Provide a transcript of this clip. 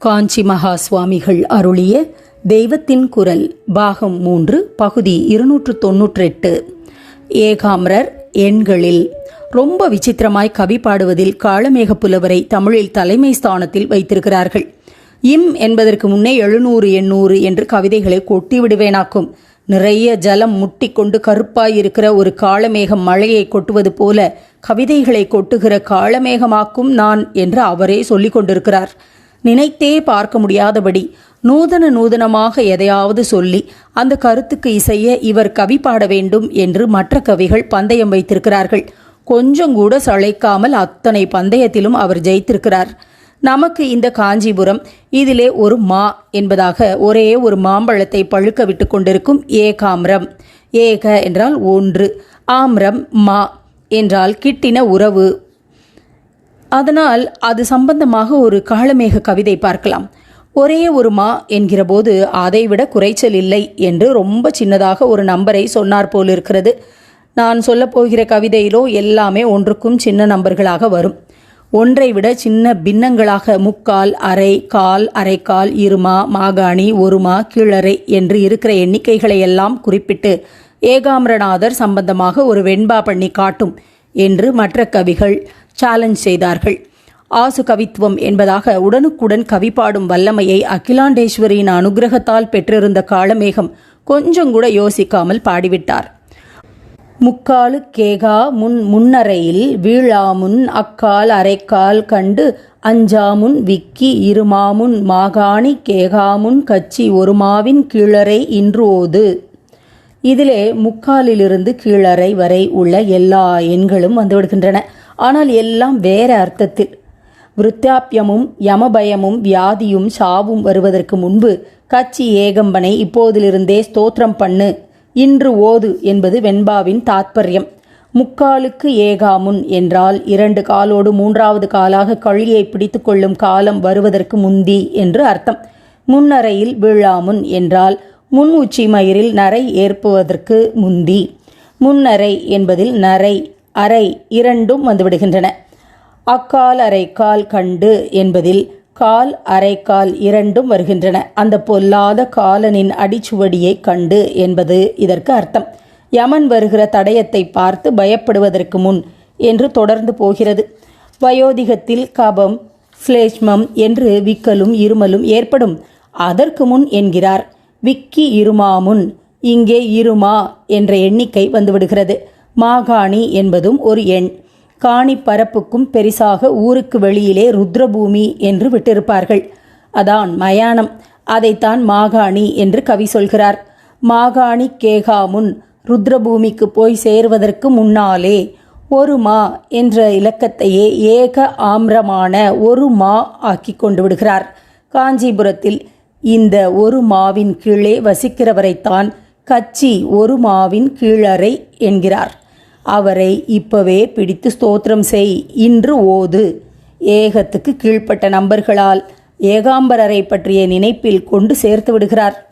காஞ்சி மகா சுவாமிகள் அருளிய தெய்வத்தின் குரல் பாகம் மூன்று பகுதி இருநூற்று தொன்னூற்றெட்டு. ஏகாம்ரர் எண்களில் ரொம்ப விசித்திரமாய் கவி பாடுவதில் காளமேக புலவரை தமிழில் தலைமை ஸ்தானத்தில் வைத்திருக்கிறார்கள். இம் என்பதற்கு முன்னே எழுநூறு எண்ணூறு என்று கவிதைகளை கொட்டி விடுவேனாக்கும் நிறைய ஜலம் முட்டிக்கொண்டு கொண்டு கருப்பாயிருக்கிற ஒரு காளமேகம் மழையை கொட்டுவது போல கவிதைகளை கொட்டுகிற காளமேகமாக்கும் நான் என்று அவரே சொல்லிக் கொண்டிருக்கிறார் நினைத்தே பார்க்க முடியாதபடி நூதன நூதனமாக எதையாவது சொல்லி அந்த கருத்துக்கு இசைய இவர் கவி பாட வேண்டும் என்று மற்ற கவிகள் பந்தயம் வைத்திருக்கிறார்கள். கொஞ்சம் கூட சளைக்காமல் அத்தனை பந்தயத்திலும் அவர் ஜெயித்திருக்கிறார். நமக்கு இந்த காஞ்சிபுரம் இதிலே ஒரு மா என்பதாக ஒரே ஒரு மாம்பழத்தை பழுக்க விட்டு கொண்டிருக்கும் ஏகாம்ரம். ஏக என்றால் ஒன்று ஆம்ரம் மா என்றால் கிட்டின உறவு அதனால் அது சம்பந்தமாக ஒரு காலமேக கவிதை பார்க்கலாம். ஒரே ஒரு மா என்கிற போது அதைவிட குறைச்சல் இல்லை என்று ரொம்ப சின்னதாக ஒரு நம்பரை சொன்னார் போல் இருக்கிறது நான் சொல்லப்போகிற கவிதையிலோ எல்லாமே ஒன்றுக்கும் சின்ன நம்பர்களாக வரும். ஒன்றை விட சின்ன பின்னங்களாக முக்கால் அரை கால் அரைக்கால் இருமா மாகாணி ஒருமா கீழரை என்று இருக்கிற எண்ணிக்கைகளை எல்லாம் குறிப்பிட்டு ஏகாம்பரநாதர் சம்பந்தமாக ஒரு வெண்பா பண்ணி காட்டும் என்று மற்ற கவிகள் சேலஞ்ச் செய்தார்கள். ஆசு கவித்துவம் என்பதாக உடனுக்குடன் கவி பாடும் வல்லமையை அகிலாண்டேஸ்வரியின் அனுகிரகத்தால் பெற்றிருந்த காலமேகம் கொஞ்சம் கூட யோசிக்காமல் பாடிவிட்டார். முக்காலு கேகா முன் முன்னறையில் வீழாமுன் அக்கால் அரைக்கால் கண்டு அஞ்சாமுன் விக்கி இருமாமுன் மாகாணி கேகாமுன் கச்சி ஒருமாவின் கீழறை இன்று ஓது இதிலே முக்காலிலிருந்து கீழறை வரை உள்ள எல்லா எண்களும் வந்துவிடுகின்றன. ஆனால் எல்லாம் வேற அர்த்தத்தில். விருத்தாப்பியமும் யமபயமும் வியாதியும் சாவும் வருவதற்கு முன்பு கச்சி ஏகம்பனை இப்போதிலிருந்தே ஸ்தோத்திரம் பண்ணு. இன்று ஓது என்பது வெண்பாவின் தாத்பரியம். முக்காலுக்கு ஏகாமுன் என்றால் இரண்டு காலோடு மூன்றாவது காலாக கழியை பிடித்து கொள்ளும் காலம் வருவதற்கு முந்தி என்று அர்த்தம். முன்னறையில் வீழாமுன் என்றால் முன் உச்சி மயிரில் நரை ஏற்புவதற்கு முந்தி. முன்னரை என்பதில் நரை அறை இரண்டும் வந்துவிடுகின்றன. அக்கால் அரைக்கால் கண்டு என்பதில் கால் அரைக்கால் இரண்டும் வருகின்றன. அந்த பொல்லாத காலனின் அடிச்சுவடியை கண்டு என்பது இதற்கு அர்த்தம். யமன் வருகிற தடயத்தை பார்த்து பயப்படுவதற்கு முன் என்று தொடர்ந்து போகிறது. வயோதிகத்தில் கபம் ஸ்லேஷ்மம் என்று விக்கலும் இருமலும் ஏற்படும். அதற்கு முன் என்கிறார். விக்கி இருமாமுன் இங்கே இருமா என்ற எண்ணிக்கை வந்துவிடுகிறது. மாகாணி என்பதும் ஒரு எண். காணி பரப்புக்கும் பெரிசாக ஊருக்கு வெளியிலே ருத்ரபூமி என்று விட்டிருப்பார்கள். அதான் மயானம். அதைத்தான் மாகாணி என்று கவி சொல்கிறார். மாகாணி கேகாமுன் ருத்ரபூமிக்கு போய் சேர்வதற்கு முன்னாலே ஒரு மா என்ற இலக்கத்தையே ஏக ஆம்ரமான ஒரு மா ஆக்கி கொண்டு விடுகிறார். காஞ்சிபுரத்தில் இந்த ஒரு மாவின் கீழே வசிக்கிறவரைத்தான் கச்சி ஒரு மாவின் கீழறை என்கிறார். அவரை இப்பவே பிடித்து ஸ்தோத்திரம் செய் இன்று ஓது. ஏகத்துக்கு கீழ்ப்பட்ட நம்பர்களால் ஏகாம்பரரை பற்றிய நினைப்பில் கொண்டு சேர்த்து விடுகிறார்.